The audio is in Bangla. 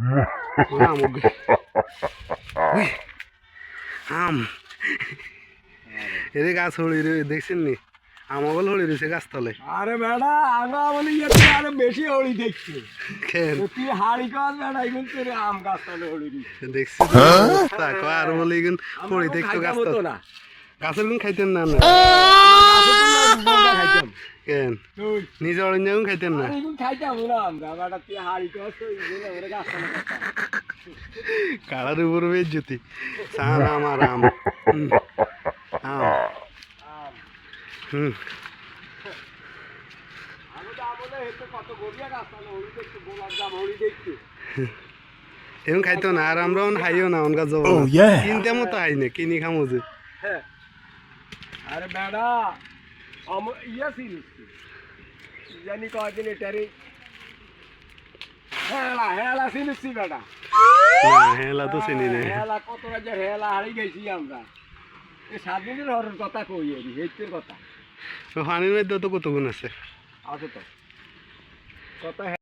আম উগ- উই, আম এরে গাছ হলি রে দেখছেন নি আমগল হলি রয়েছে গাছতলে আরে বেড়া আগা বলি আরে বেশি হলি দেখছি। কেন তুই হাড়ি কর বেড়া এখন তোর আম গাছ তাহলে হলি দেখছি তা কয় আর বলে ইগুন পড়ি দেখতো গাছ না। গাছের গুণ খাইতেন না না। তুই নিজে অরণ্য গুণ খাইতেন না। কালার উপর বেজ্জতি। সান আমার আম। হুম। এখন খাইতো না আর আমরা খাইও না অনকা যাব কিনতে মতো খাই না কিনি খামো যে। হ্যাঁ। আরে বেড়া আম ইয়া সিরিজ জানি কয়দিন এটারে হেলা হেলা সিরিজ বেড়া না হেলা তো চিনি না হেলা কত রাজ্যের হেলা হারিয়ে গেছি আমরা এই সাত দিনের হরের কথা কই এরি হেতের কথা পানির মধ্যে তো কত গুণ আছে আছে তো কত